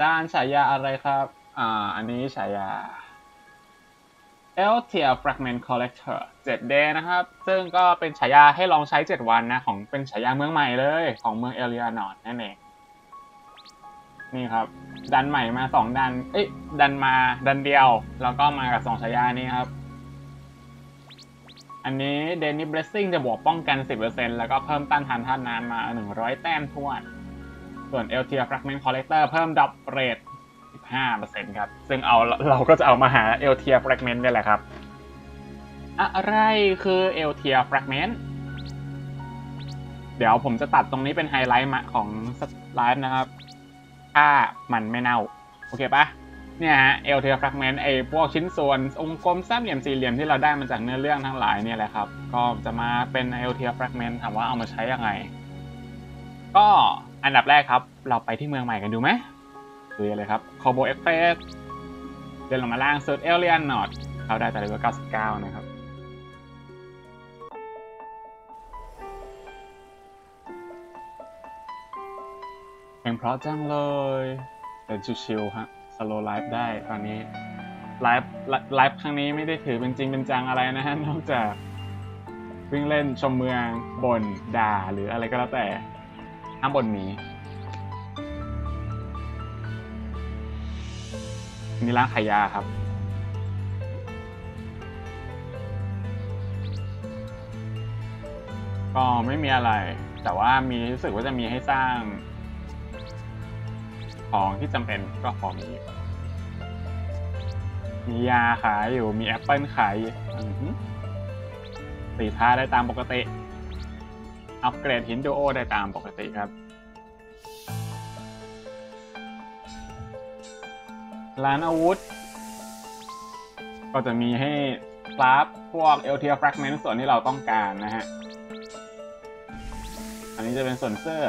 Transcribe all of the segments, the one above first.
จานฉายาอะไรครับ อ่า อันนี้ฉายา e l t i a Fragment Collector 7 day นะครับ ซึ่งก็เป็นฉายาให้ลองใช้ 7 วันนะ ของเป็นฉายาเมืองใหม่เลย ของเมืองเอเลียนอดนั่นเอง นี่ครับ ดันใหม่มา 2 ดัน เอ้ย ดันมาดันเดียว แล้วก็มากับ 2 ฉายานี้ครับ อันนี้ d a n y Blessing จะบวกป้องกัน 10%แล้วก็เพิ่มต้านทานท่านน้ำมา 100 แต้มทวน ส่วน l t r Fragment Collector เพิ่มดับเรท15%ครับ ซึ่งเอาเราก็จะเอามาหา l t r Fragment นี่แหละครับ อะไรคือ l t r Fragment เดี๋ยวผมจะตัดตรงนี้เป็นไฮไลท์มาของไลฟ์นะครับ ถ้ามันไม่เน่า โอเคปะเนี่ยฮะ l t r Fragment ไอพวกชิ้นส่วนองค์กลมสามเหลี่ยมสี่เหลี่ยมที่เราได้มาจากเนื้อเรื่องทั้งหลายเนี่ยแหละครับ ก็จะมาเป็น l t r Fragment ถามว่าเอามาใช้ยังไง ก็ อันดับแรกครับ เราไปที่เมืองใหม่กันดูไหมดูเลยครับ c o b o Express เดินลงมาล่างสุดเอเลียนนอตเขาได้แต่เลเวล99 นะครับเพลงเพราะจังเลยเดินชิวๆฮะสโลไลฟ์ได้ตอนนี้ไลฟ์ไลฟ์ครั้งนี้ไม่ได้ถือเป็นจริงเป็นจังอะไรนะฮะนอกจากวิ่งเล่นชมเมืองบนด่าหรืออะไรก็แล้วแต่ ห้ามบนนีนี่ร้านขายยาครับ ก็ไม่มีอะไร แต่ว่ามีรู้สึกว่าจะมีให้สร้าง ของที่จำเป็นก็พอมี มียาขายอยู่มีแอปเปิลขายอยู่อือหือสีผ้าได้ตามปกติ อัปเกรดหินดูโอได้ตามปกติครับ ร้านอาวุธ ก็จะมีให้คราฟพวก l t r Fragment ส่วนที่เราต้องการนะฮะ อันนี้จะเป็นส่วนเสื้อ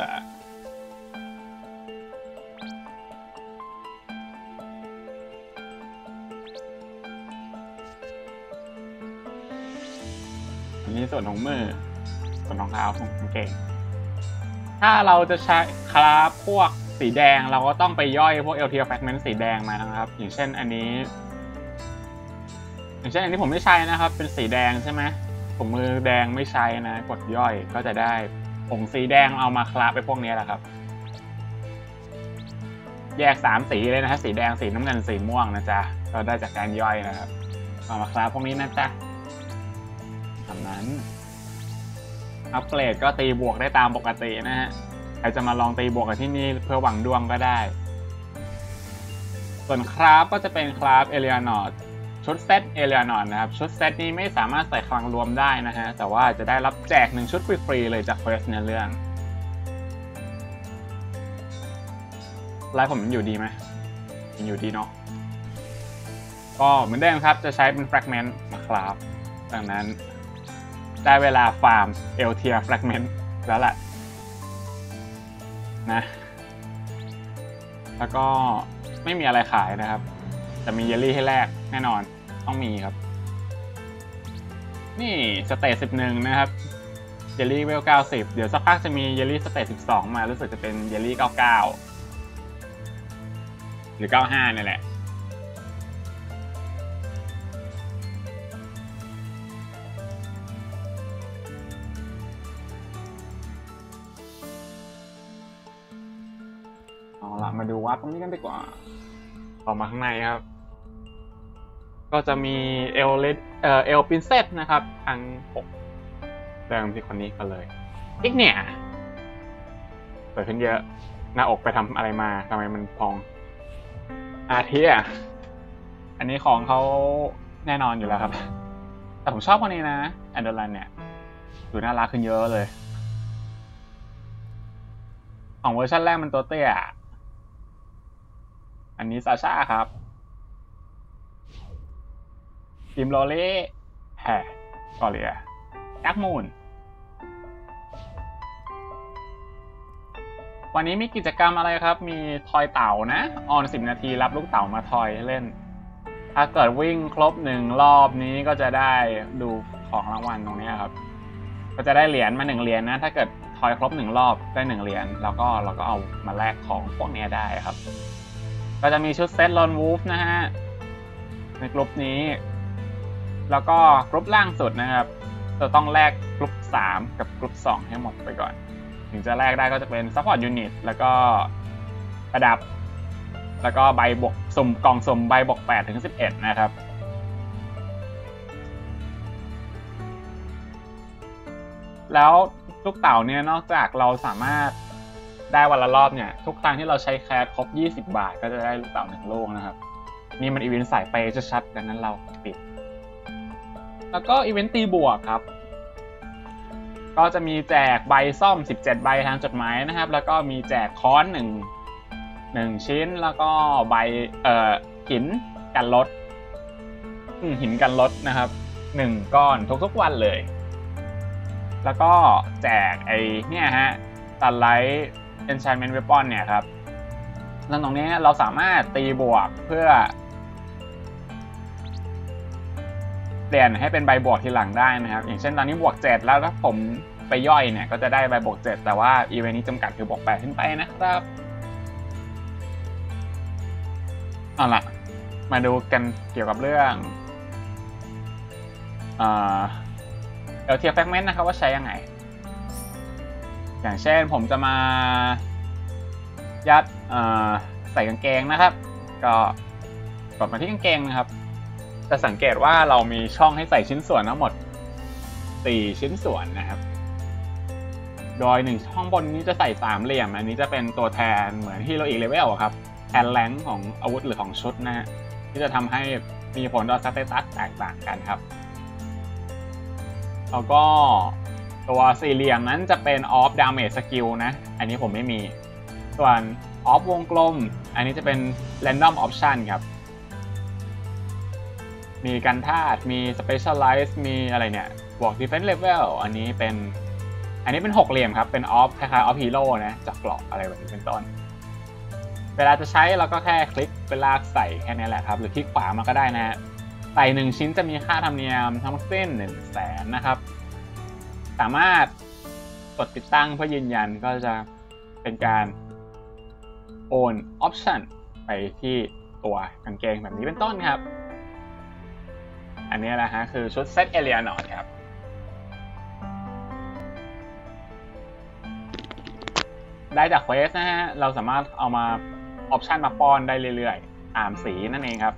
อันนี้ส่วนของมือ นรองเท้าของกางเกงถ้าเราจะใช้คราฟพวกสีแดงเราก็ต้องไปย่อยพวก LTL fragment สีแดงมานะครับ อย่างเช่นอันนี้ อย่างเช่นอันนี้ผมไม่ใช้นะครับ เป็นสีแดงใช่ไหมผมมือแดงไม่ใช้นะกดย่อยก็จะได้ผงสีแดงเอามาคราฟไปพวกนี้แหละครับ แยกสามสีเลยนะฮะสีแดงสีน้ำเงินสีม่วงนะจ๊ะก็ได้จากการย่อยนะครับเอามาคราฟพวกนี้นะจ๊ะทำนั้น อัปเกรดก็ตีบวกได้ตามปกตินะฮะใครจะมาลองตีบวกกับที่นี่เพื่อหวังดวงก็ได้ ส่วนคราฟก็จะเป็นคราฟเอเลียนอดชุดเซตเอเลียนอดนะครับ ชุดเซตนี้ไม่สามารถใส่คลังรวมได้นะฮะ แต่ว่าจะได้รับแจกหนึ่งชุดฟรีๆเลยจากเควสในเรื่องไลฟ์ผมยังอยู่ดีไหมยังอยู่ดีเนาะก็เหมือนเดิมครับจะใช้เป็นแฟกเมนต์มาคราฟดังนั้น ได้เวลาฟาร์มเอลเทียแฟกเมนต์แล้วแหละนะ แล้วก็ไม่มีอะไรขายนะครับ แต่มีเยลลี่ให้แลกแน่นอนต้องมีครับ นี่สเตจสิบหนึ่งนะครับ เยลลี่เวลเก้าสิบเดี๋ยวสักพักจะมีเยลลี่สเตจสิบสองมารู้สึกจะเป็นเยลลี่เก้าเก้าหรือเก้าห้านี่แหละ เอาละมาดูวัดตรงนี้กันดีกว่า ออกมาข้างในครับ ก็จะมีเอลเลเอ่อเอลปินเซตนะครับทั้งหกเริ่มที่คนนี้กันเลยอีกเนี่ยเปิดขึ้นเยอะ หน้าอกไปทำอะไรมาทำไมมันพอง อาเทียอันนี้ของเขาแน่นอนอยู่แล้วครับ แต่ผมชอบคนนี้นะแอนเดอร์ลันเนี่ยดูน่ารักขึ้นเยอะเลย ของเวอร์ชันแรกมันตัวเตี้ย อันนี้ซาชาครับกิมโรเล่แฮ่กอเลียยักมูนวันนี้มีกิจกรรมอะไรครับ มีทอยเต่านะ ออนสิบนาทีรับลูกเต่ามาทอยเล่น ถ้าเกิดวิ่งครบหนึ่งรอบนี้ก็จะได้ดูของรางวัลตรงนี้ครับ ก็จะได้เหรียญมาหนึ่งเหรียญนะ ถ้าเกิดทอยครบหนึ่งรอบได้หนึ่งเหรียญ แล้วก็เราก็เอามาแลกของพวกนี้ได้ครับ ก็จะมีชุดเซตลอนวูฟนะฮะ ในกลุ่มนี้ แล้วก็กลุ่มล่างสุดนะครับจะต้องแลกกลุ่ม3 กับกลุ่ม2 ให้หมดไปก่อน ถึงจะแลกได้ก็จะเป็นซัพพอร์ตยูนิตแล้วก็ประดับ แล้วก็ใบบวกสุ่มกล่องสุ่มใบบวก8ถึง11 นะครับแล้วลูกเต่าเนี่ยนอกจากเราสามารถ ได้วันละรอบเนี่ยทุกครั้งที่เราใช้แคสครบ 20 บาท ก็จะได้ลูกเต่าหนึ่งลูกนะครับ นี่มันอีเวนต์สายเปจะชัดดังนั้นเราปิด แล้วก็อีเวนต์ตีบวกครับ ก็จะมีแจกใบซ่อม 17 ใบทางจดหมายนะครับ แล้วก็มีแจกค้อนหนึ่งหนึ่งชิ้นแล้วก็ใบเอ่อหินกันลดหินกันลดนะครับหนึ่งก้อนทุกๆวันเลย แล้วก็แจกไอเนี่ยฮะตัดไลท์ enchantment weapon เนี่ยครับแล้วตรงนี้เราสามารถตีบวกเพื่อ เปลี่ยนให้เป็นใบบวกทีหลังได้นะครับ อย่างเช่นตอนนี้บวก 7 แล้วถ้าผมไปย่อยเนี่ยก็จะได้ใบบวก 7 แต่ว่าอีเวนต์นี้จำกัดคือบวก8ขึ้นไปนะครับเอาล่ะ มาดูกันเกี่ยวกับเรื่องเอ่อเอลเทียแฟกเมนต์นะครับว่าใช้ยังไง อย่างเช่นผมจะมายัดใส่กางเกงนะครับ ก็กดมาที่กางเกงนะครับ จะสังเกตว่าเรามีช่องให้ใส่ชิ้นส่วนทั้งหมด 4 ชิ้นส่วนนะครับ โดยหนึ่งช่องบนนี้จะใส่สามเหลี่ยม อันนี้จะเป็นตัวแทนเหมือนที่เราอีกเลเวลครับแทนแรงของอาวุธหรือของชุดนะฮะที่จะทำให้มีผลต่อสเตตัสแตกต่างกันครับแล้วก็ ตัวสี่เหลี่ยมนั้นจะเป็น off damage skill นะ อันนี้ผมไม่มี ส่วน off วงกลม อันนี้จะเป็น random option ครับ มีกันธาตุมี specialize มีอะไรเนี่ย บวก defense level อันนี้เป็น อันนี้เป็นหกเหลี่ยมครับ เป็น off คล้ายๆ off hero นะจากกรอบอะไรแบบนี้เป็นต้น เวลาจะใช้เราก็แค่คลิกเป็นลากใส่แค่นี้แหละครับ หรือคลิกขวามาก็ได้นะใส่หนึ่งชิ้นจะมีค่าธรรมเนียมทั้งสิ้นหนึ่งแสนนะครับ สามารถกดติดตั้งเพื่อยืนยันก็จะเป็นการโอน option ไปที่ตัวกางเกงแบบนี้เป็นต้นครับ อันนี้แหละฮะคือชุดเซตเอเลียนอดครับ ได้จากเควสนะฮะ เราสามารถเอามาออปชันมาป้อนได้เรื่อยๆอ่ามสีนั่นเองครับ